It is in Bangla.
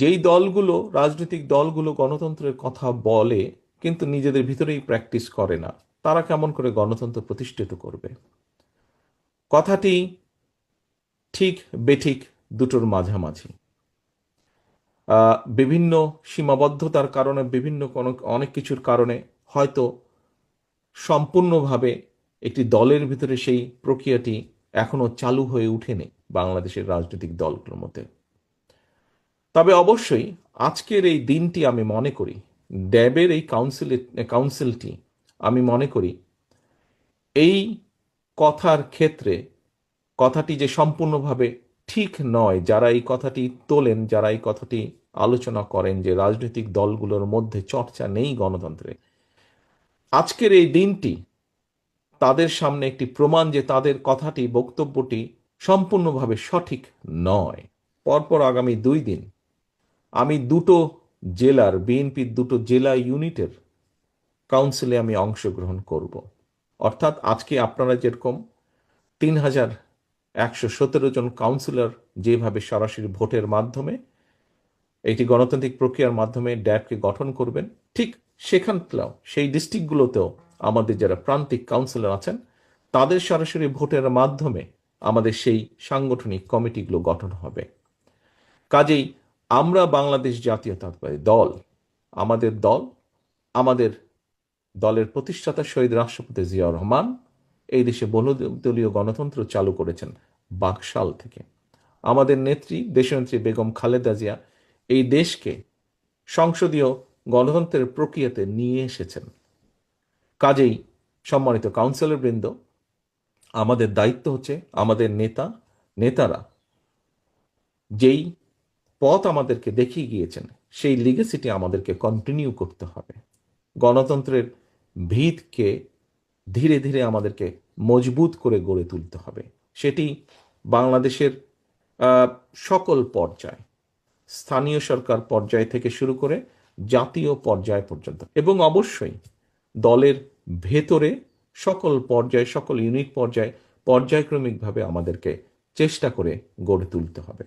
যেই দলগুলো, রাজনৈতিক দলগুলো গণতন্ত্রের কথা বলে, কিন্তু নিজেদের ভিতরেই প্র্যাকটিস করে না, তারা কেমন করে গণতন্ত্র প্রতিষ্ঠিত করবে? কথাটি ঠিক, বেঠিক, দুটোর মাঝামাঝি। বিভিন্ন সীমাবদ্ধতার কারণে, বিভিন্ন কোনো, অনেক কিছুর কারণে হয়তো সম্পূর্ণভাবে একটি দলের ভিতরে সেই প্রক্রিয়াটি এখনও চালু হয়ে উঠেনি বাংলাদেশের রাজনৈতিক দলগুলোর মধ্যে। তবে অবশ্যই আজকের এই দিনটি আমি মনে করি, ড্যাবের এই কাউন্সিল কাউন্সিলটি আমি মনে করি, এই কথার ক্ষেত্রে কথাটি যে সম্পূর্ণভাবে ঠিক নয়, যারা এই কথাটি তোলেন, যারা এই কথাটি আলোচনা করেন যে রাজনৈতিক দলগুলোর মধ্যে চর্চা নেই গণতন্ত্রে, আজকের এই দিনটি তাদের সামনে একটি প্রমাণ যে তাদের কথাটি, বক্তব্যটি সম্পূর্ণভাবে সঠিক নয়। পরপর আগামী দুই দিন আমি দুটো জেলার, বিএনপির দুটো জেলা ইউনিটের কাউন্সিলে আমি অংশগ্রহণ করব। অর্থাৎ আজকে আপনারা যেরকম তিন হাজার একশো সতেরো জন কাউন্সিলর যেভাবে সরাসরি ভোটের মাধ্যমে এটি গণতান্ত্রিক প্রক্রিয়ার মাধ্যমে ড্যাবকে গঠন করবেন, ঠিক সেখানটাও, সেই ডিস্ট্রিক্টগুলোতেও আমাদের যারা প্রান্তিক কাউন্সিলর আছেন, তাদের সরাসরি ভোটের মাধ্যমে আমাদের সেই সাংগঠনিক কমিটিগুলো গঠন হবে। কাজেই আমরা বাংলাদেশ জাতীয়তাবাদী দল, আমাদের দল, আমাদের দলের প্রতিষ্ঠাতা শহীদ রাষ্ট্রপতি জিয়াউর রহমান এই দেশে বহুদলীয় গণতন্ত্র চালু করেছেন বাকশাল থেকে। আমাদের নেত্রী, দেশনেত্রী বেগম খালেদা জিয়া এই দেশকে সংসদীয় গণতন্ত্রের প্রক্রিয়াতে নিয়ে এসেছেন। কাজেই সম্মানিত কাউন্সিলর বৃন্দ আমাদের দায়িত্ব হচ্ছে আমাদের নেতা, নেতারা যেই পথ আমাদেরকে দেখিয়ে গিয়েছেন, সেই লিগেসিটি আমাদেরকে কন্টিনিউ করতে হবে। গণতন্ত্রের ভিতকে ধীরে ধীরে আমাদেরকে মজবুত করে গড়ে তুলতে হবে। সেটি বাংলাদেশের সকল পর্যায়, স্থানীয় সরকার পর্যায় থেকে শুরু করে জাতীয় পর্যায় পর্যন্ত এবং অবশ্যই দলের ভেতরে সকল পর্যায়, সকল ইউনিট পর্যায়ে পর্যায়ক্রমিকভাবে আমাদেরকে চেষ্টা করে গড়ে তুলতে হবে।